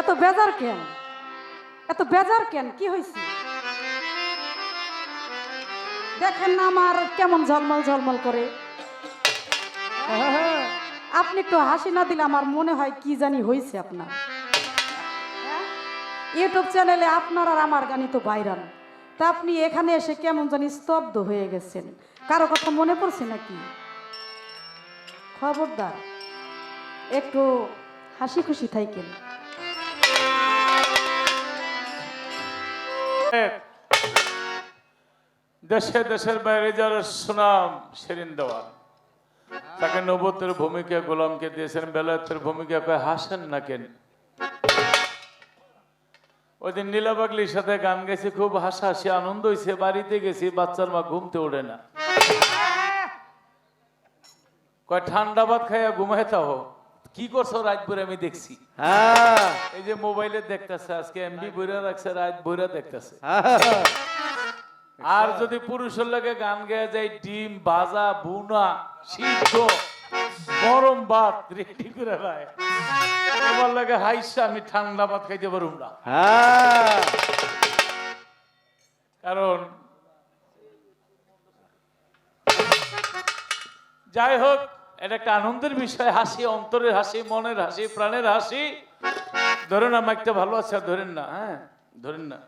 এত বেজার কেন? এত বেজার কেন? কি হয়েছে দেখেন না আমার কেমন ঝলমল ঝলমল করে। আপনি একটু হাসি না দিলে আমার মনে হয় কি জানি হয়েছে আপনার। হ্যাঁ? ইউটিউব চ্যানেলে আপনার আর আমার গানই তো ভাইরাল। তা আপনি এখানে এসে কেমন জানি স্তব্ধ হয়ে গেছেন। কারও কথা মনে পড়ছে নাকি? খবরদার, একটু হাসি খুশি থাকেন দেশে। দেশের বাইরে যারা সুনাম সেরিন দেওয়ান তাকে নবতের ভূমিকা গোলামকে দিয়েছেন, বেলায়েতের ভূমিকা কয়ে, হাসেন না কেন? ওই দিন নীলাবাগলির সাথে গান গেছি খুব হাসাহাসি, আনন্দ হয়েছে বাড়িতে গেছি, বাচ্চার মা ঘুমতে ওঠে না। কয়, ঠান্ডা ভাত খাইয়া ঘুমাইতে হো কি করছ? রাত ভরে আমি দেখছি। হ্যাঁ। এই যে মোবাইলে দেখতেছে আজকে এমবি বইরা রাখছে রাত বইরা দেখতেছে। হ্যাঁ। আর যদি পুরুষের লাগে গান গেয়ে যায় ডিম ভাজা বুনা সিদ্ধ গরম ভাত রেডি করে রায় তোমার লাগে হাইসা আমি ঠান্ডা ভাত খাইতে পারুম না। হ্যাঁ। কারণ যাই হোক এটা একটা আনন্দের বিষয়, হাসি, অন্তরের হাসি, মনের হাসি, প্রাণের হাসি। ধরেন আমার একটা ভালো আছে ধরেন না হ্যাঁ ধরেন না।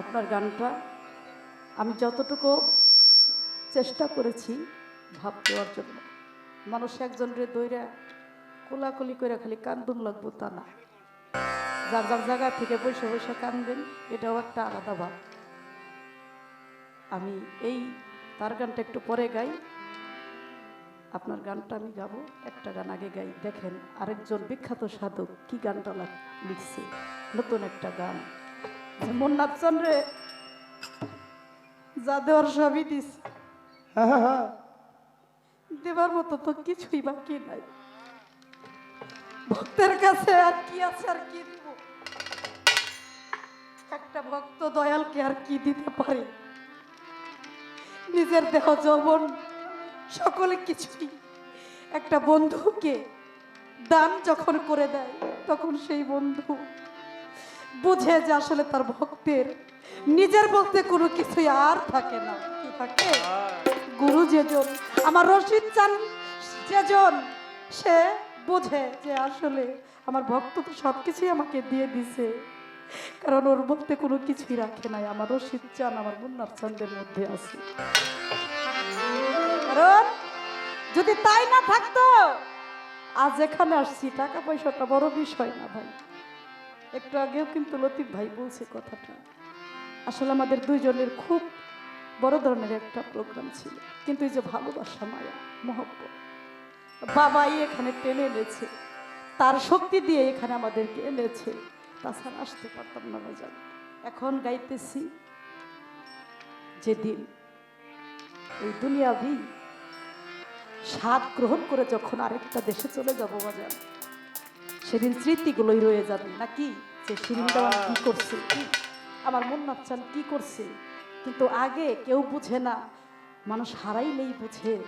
আপনার গানটা আমি যতটুকু চেষ্টা করেছি ভাব দেওয়ার জন্য। মানুষ একজন রে দইরা কোলাকুলি করে খালি কান্দুম লাগবো তা না। যার যার জায়গা থেকে বসে বসে কানবেন, এটাও একটা আলাদা ভাব। আমি এই তার গানটা একটু পরে গাই। আপনার গানটা আমি গাবো, একটা গান আগে গাই। দেখেন, আরেকজন বিখ্যাত সাধক কি গানটা লিখছে। নতুন একটা গান। মন্নাথ চন্দ্রে যা দেওয়ার সবই দিস দেবার মতো তো কিছুই বাকি নাই। ভক্তের কাছে আর কি আছে আর কি একটা ভক্ত দয়ালকে আর কি দিতে পারে? নিজের দেহ যৌবন সকলে কিছুই। একটা বন্ধুকে দান যখন করে দেয়, তখন সেই বন্ধু বুঝে যে আসলে তার ভক্তের নিজের বলতে কোনো কিছুই আর থাকে না। কি থাকে? গুরু যেজন আমার রশিদ চান যেজন, সে বোঝে যে আসলে আমার ভক্ত তো সব কিছুই আমাকে দিয়ে দিছে। কারণ ওর বলতে কোনো কিছুই রাখে নাই। আমার রশিদ চান, আমার মুন্নার চান্দের মধ্যে আছে। কারণ যদি তাই না থাকতো, আজ এখানে আসছি টাকা পয়সাটা বড় বিষয় না ভাই। একটু আগেও কিন্তু লতিফ ভাই বলছে কথাটা। আসলে আমাদের দুইজনের খুব বড় ধরনের একটা প্রোগ্রাম ছিল। কিন্তু এই যে ভালোবাসা, মায়া, মহব্বত, বাবাই এখানে টেনে এনেছে। তার শক্তি দিয়ে এখানে আমাদেরকে এনেছে। তাছাড়া আসতে পারতাম না বাজার এখন গাইতেছি যেদিন এই দুনিয়াবি স্বাদ গ্রহণ করে যখন আরেকটা দেশে চলে যাব বাজার সেদিন স্মৃতিগুলোই রয়ে যাবে। নাকি? যে শিরিন দেওয়ান কি করছে? কি? আমার মন নাচ্ছান কি করছে? কিন্তু আগে কেউ বুঝে না, মানুষ হারাইলেই বুঝে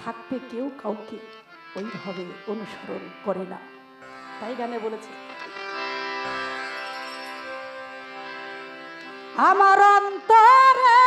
থাকবে কেউ কাউকে ওইভাবে অনুসরণ করে না। তাই গানে বলেছে আমার অন্তরের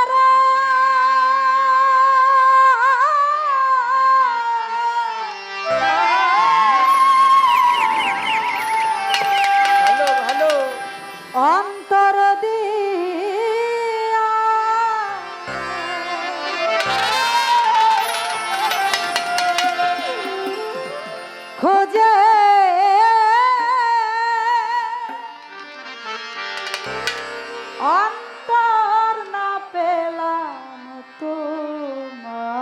অন্তর না পেলাম তোমার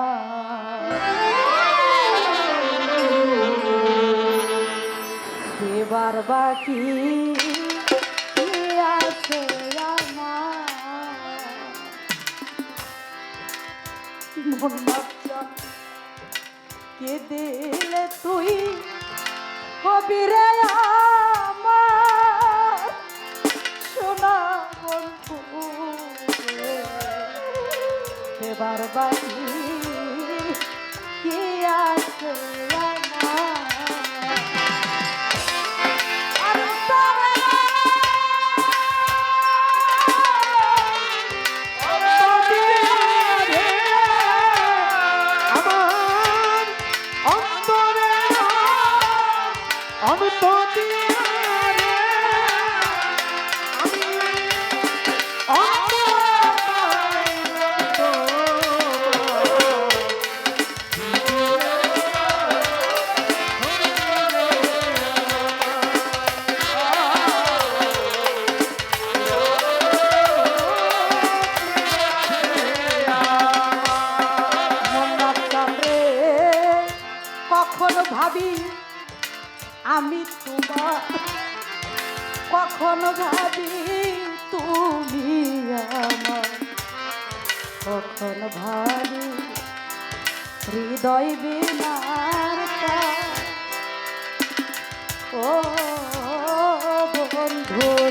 এবার বাকি আছে কে দিলে তুই হবি রে আমার? সোনা বন্ধু এবার বাড়ি কি আসলাম কখন ভারি হৃদয় বিনার ও বন্ধু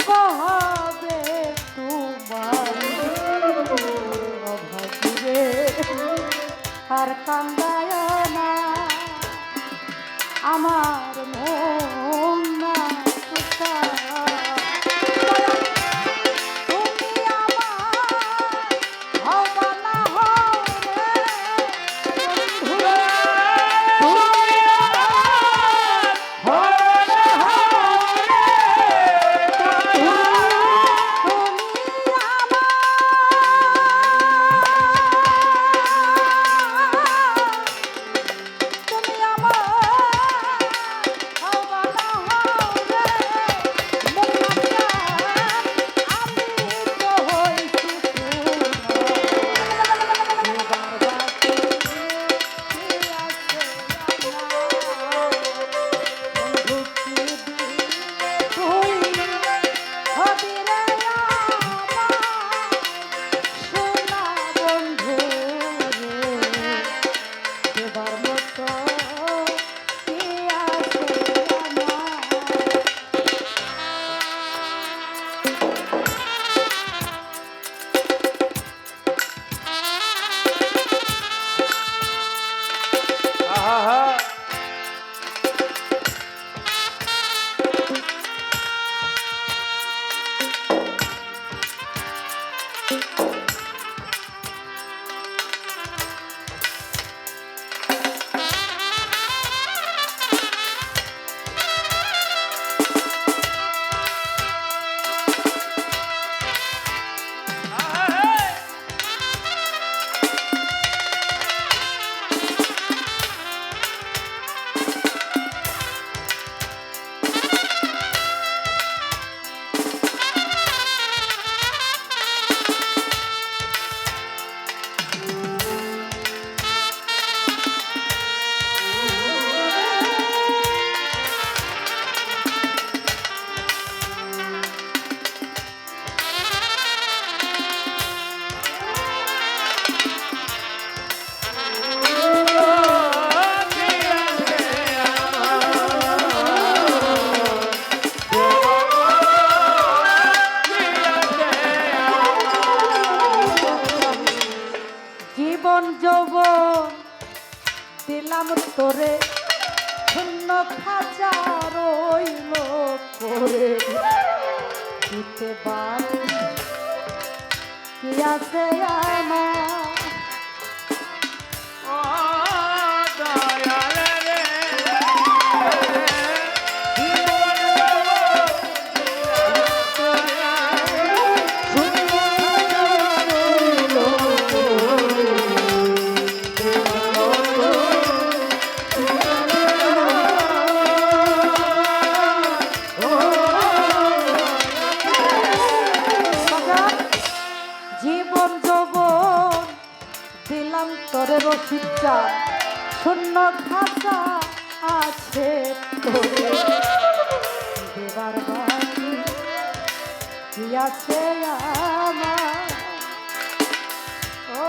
কবে তোমার আর কান্দায় না আমার মন আছে আমার আছে আমার ও